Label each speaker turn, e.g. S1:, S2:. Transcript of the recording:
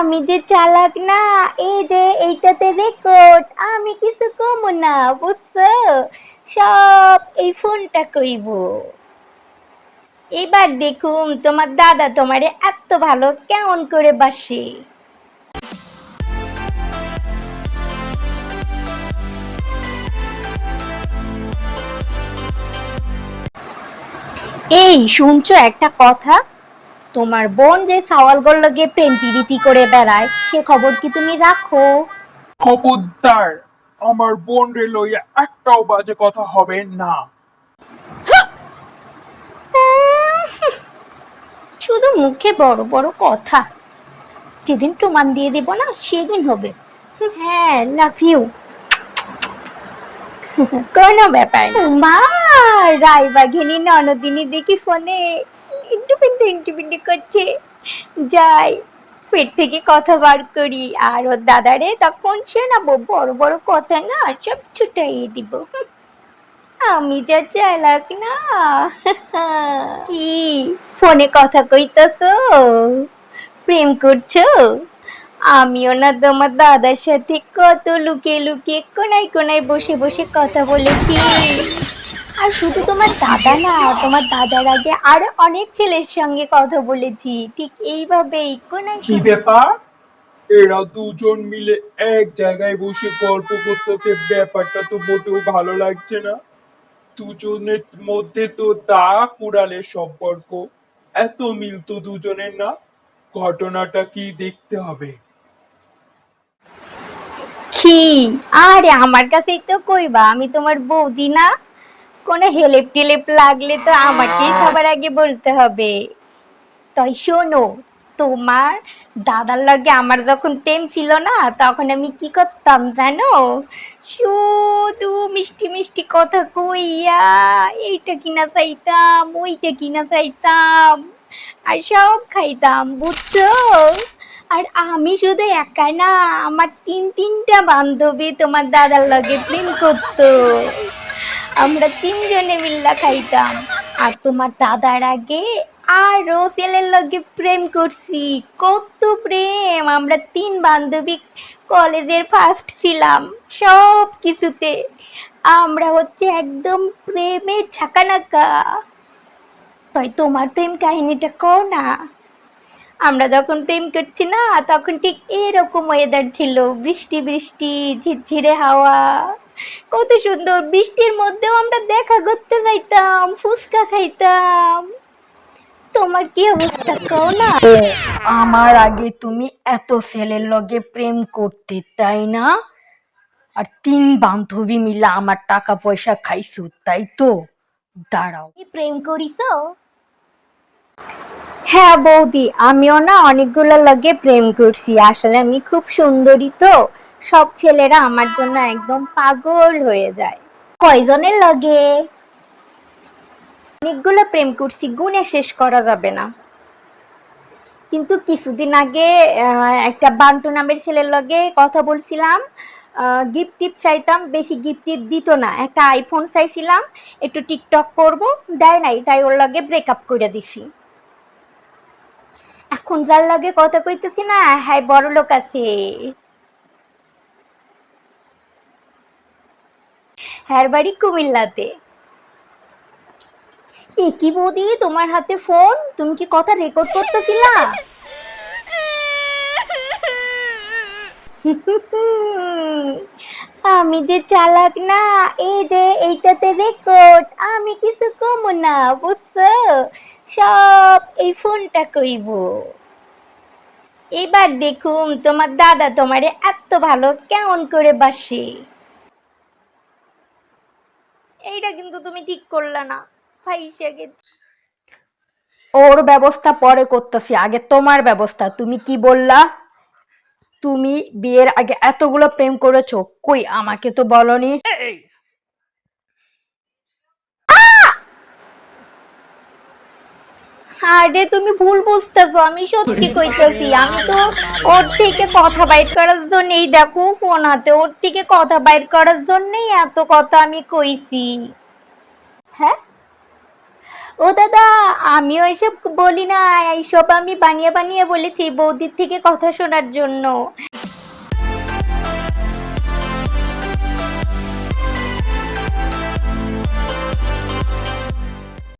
S1: আমি যে চালাক না, এই যে এইটাতে রেকর্ড আমি কিছু কমো না, বুঝছ? সব এই ফোনটা কইব। এবার দেখুন, তোমার দাদা তোমারে এত ভালো কেমন করে বাসে? এই, শুনছো একটা কথা? তোমার বোন যে সাওয়ালগর লগে প্রেম প্রীতি করে বেড়ায় সে খবর কি তুমি রাখো?
S2: খবরদার আমার বোন রে লইয়া একটাও বাজে কথা হবে না।
S1: শুধু মুখে বড় বড় কথা। যেদিন প্রমাণ দিয়ে দেব না সেদিন হবে। হ্যাঁ লাভ ইউ কোনো ব্যাপার না। মা রায়বাঘিনী ননদিনী দেখি ফোনে একটু একটু করছে। যাই, পেট থেকে কথা বার করি। আর ওর দাদারে তখন শোনাবো, বড় বড় কথা না, সব ছুটাইয়ে দিব। আমি যা চালাক না। কি? ফোনে কথা কইতাছো? প্রেম করছ? আমিও না তোমার দাদার সাথে কত লুকিয়ে লুকিয়ে কোনায় কোনায় বসে বসে কথা বলেছি। আর শুধু তোমার দাদা না তোমার দাদার আগে আরও অনেক ছেলের সঙ্গে কথা বলেছি। ঠিক এইভাবেই কোনায়
S2: কি ব্যাপার? এরা দুজন মিলে এক জায়গায় বসে গল্প করতেছে ব্যাপারটা তো মোটেও ভালো লাগছে না। দুজনের মধ্যে তো দা কুড়ালের সম্পর্ক। এত মিল তো দুজনের না। ঘটনাটা কি দেখতে হবে?
S1: কি? আরে আমার কাছেই তো কইবা আমি তোমার বৌদি না? কোনো হেলেপ টেলেপ লাগলে তো আমাকেই সবার আগে বলতে হবে। তাই শোনো তোমার দাদার লগে আমার যখন প্রেম ছিল না তখন আমি কি করতাম জানো? শুধু মিষ্টি মিষ্টি কথা কইয়া এইটা কিনা চাইতাম ওইটা কিনা চাইতাম আর সব খাইতাম বুঝছ? আর আমি শুধু একা না আমার তিন তিনটা বান্ধবী তোমার দাদার লগে প্রেম করতো। আমরা তিনজনে মিল্লা খাইতাম। আর তোমার দাদার আগে আরও ছেলের লগে প্রেম করছি। কত প্রেম! আমরা তিন বান্ধবী কলেজের ফার্স্ট ছিলাম সব কিছুতে আমরা হচ্ছে একদম প্রেমে ছাকানাকা। তাই তোমার প্রেম কাহিনীটা কও না। আমরা যখন প্রেম করছি না, তখন ঠিক এরকম ওয়েদার ছিল। বৃষ্টি বৃষ্টি, ঝিরঝিরে হাওয়া। কত সুন্দর বৃষ্টির মধ্যেও আমরা দেখা করতে যাইতাম ফুচকা খাইতাম। তোমার কি অবস্থা কও না? আমার আগে তুমি এত ছেলের লগে প্রেম করতে তাই না? আর তিন বান্ধবী মিলে আমার টাকা পয়সা খাইছো তাই তো? দাঁড়াও। প্রেম করিছো? হ্যাঁ বৌদি আমিও না অনেকগুলো লগে প্রেম করছি আসলে আমি খুব সুন্দরী তো। সব ছেলেরা আমার জন্য একদম পাগল হয়ে যায়। কয়জনের লগে? অনেকগুলো প্রেম করছি, গুণে শেষ করা যাবে না। কিন্তু কিছুদিন আগে একটা বান্টু নামের ছেলের লগে কথা বলছিলাম। গিফট টিপ চাইতাম, বেশি গিফট টিপ দিত না। একটা আইফোন চাইছিলাম, একটু টিকটক করব, দেয় নাই, তাই ওর লগে ব্রেকআপ করে দিছি। এখন যার লগে কথা কইতেছি না হ্যাঁ বড় লোক আছে। হ্যার বাড়ি কুমিল্লাতে। এ কি বৌদি, তোমার হাতে ফোন তুমি কি কথা রেকর্ড করতেছিলা? আমি যে চালাক না এই যে এইটাতে রেকর্ড আমি কিছু কম না, বুঝছ? সব এই ফোনটা কইব। এবার দেখুন, তোমার দাদা তোমারে এত ভালো কেমন করে বাসে। এইটা কিন্তু তুমি ঠিক করলে না। ফাইসা গেছি ওর ব্যবস্থা পরে করতেছি। আগে তোমার ব্যবস্থা। তুমি কি বললা? তুমি বিয়ের আগে এতগুলো প্রেম করেছ। কই আমাকে তো বলনি। আরে তুমি ভুল বুঝতেছো। আমি সত্যি কইতেছি আমি তো ওর থেকে কথা বাইর করার জন্যই দেখো ফোন হাতে ওর থেকে কথা বাইর করার জন্যই এত কথা আমি কইছি। হ্যাঁ? ও দাদা আমিও এসব বলি না এইসব আমি বানিয়ে বানিয়ে বলেছি বৌদির থেকে কথা শোনার জন্য।